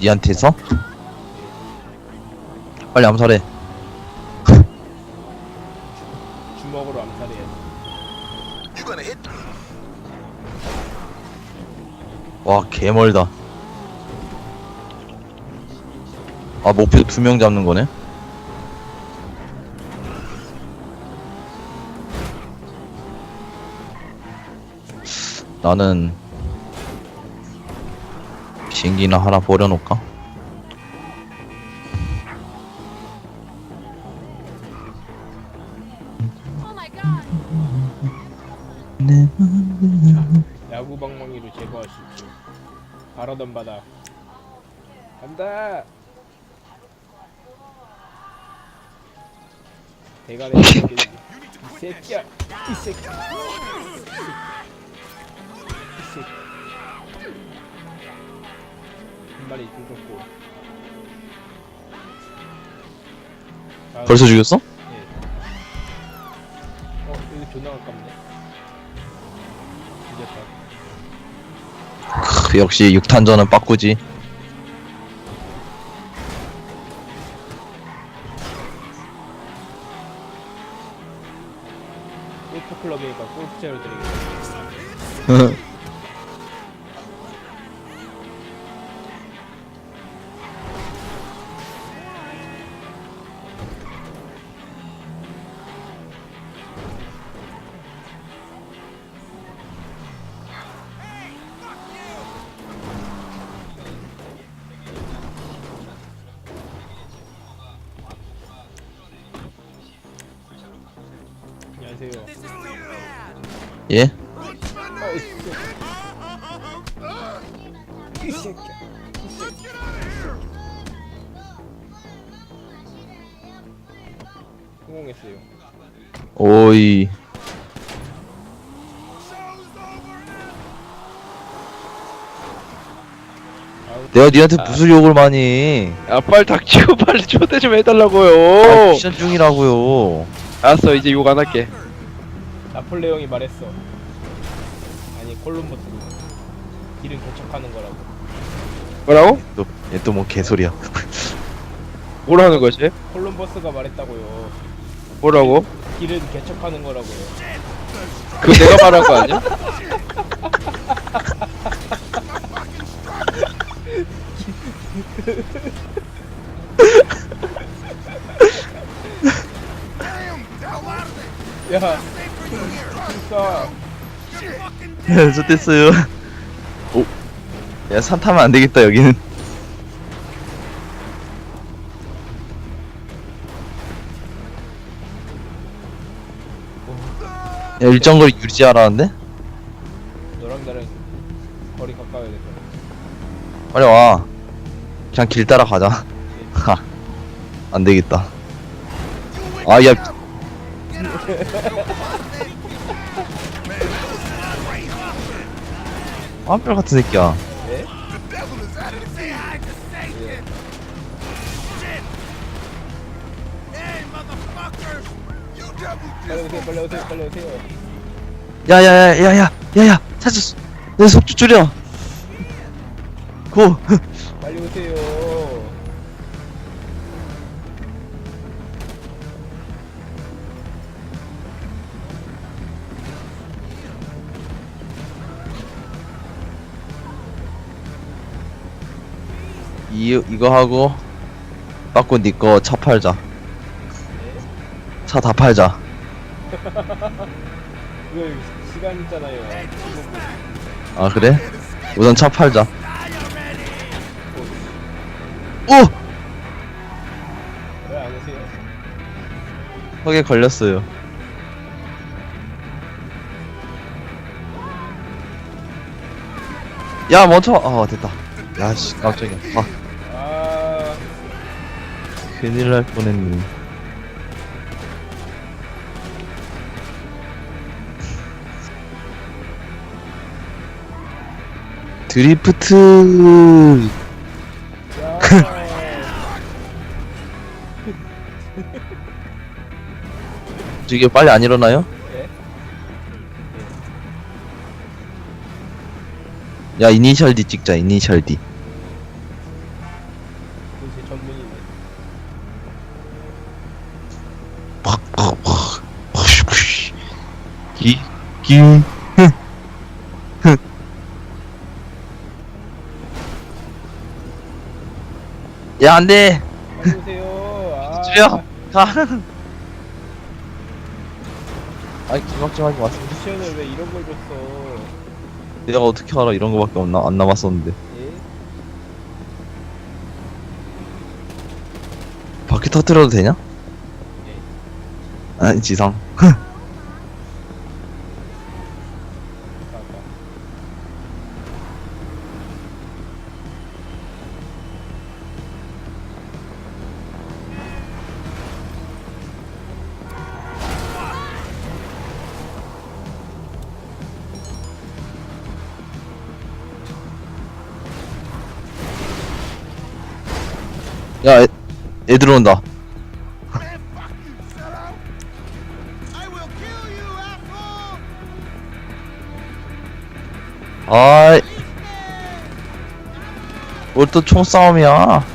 니한테서? 빨리 암살해. 주먹으로 hit? 와, 개멀다. 아, 목표 두 명 잡는 거네? 나는 비행기나 하나 버려놓을까? 야구 방망이로 있지. 바라던 바다. 간다. 대가리 새끼. 이 새끼야. 이 새끼. 이 죽었고. 아, 벌써 죽였어? 예. 어, 이거 존나 가깝네. 이겼다. 크, 역시 6탄전은 빠꾸지. 골프 클럽이니까 골프채로 드리겠습니다. 안녕하세요. 예? 이 새끼. 성공했어요. 오이. 내가 니한테 무슨 욕을 많이 해. 야 빨리 닥치고 빨리 초대 좀 아, 해달라고요 미션 중이라고요. 알았어 이제 욕 안 할게 나폴레옹이 말했어. 아니 콜룸버스 길은 개척하는 거라고. 뭐라고? 얘 또 뭐 개소리야. 뭐라는 거지? 콜룸버스가 말했다고요. 뭐라고? 길은 개척하는 거라고요. 그거 내가 말한 거 아니야? 야, 진짜 좋댔어요. 오. 야, 산 타면 안 되겠다, 여기는. 야, 일정 거리 유지하라는데? 너랑 나랑 거리 가까워야 돼. 빨리 와. 그냥 길 따라 가자. 하. 안 되겠다. 아, 야. 한별 같은 새끼야. 네? 빨리 오세요, 빨리 오세요, 빨리 오세요. 야, 야, 야, 야, 야, 야, 야, 찾았어. 내 속주 줄여. 고. 이 이거 하고 빠꾸 니거 차 팔자. 차 다 팔자. 이거 시간 있잖아요. 아 그래? 우선 차 팔자. 오! 왜 안 오세요? 턱에 걸렸어요. 야 멈춰. 아 됐다. 야씨 깜짝이야. 아 아, 큰일 날 뻔했네. 드리프트 야. 이게 빨리 안 일어나요? 예? 야 이니셜 D 찍자 이니셜 D 새끼. 야, 안 돼. 오세요. 아, 줄여. 가. 아이, 하지 마세요. 미션을 왜 이런 걸 줬어? 내가 어떻게 알아? 이런 거밖에 없나? 안 남았었는데. 예? 바퀴 터뜨려도 되냐? 아니, 지상. 아 야, 애, 애 들어온다. 아이. 뭘또 총싸움이야.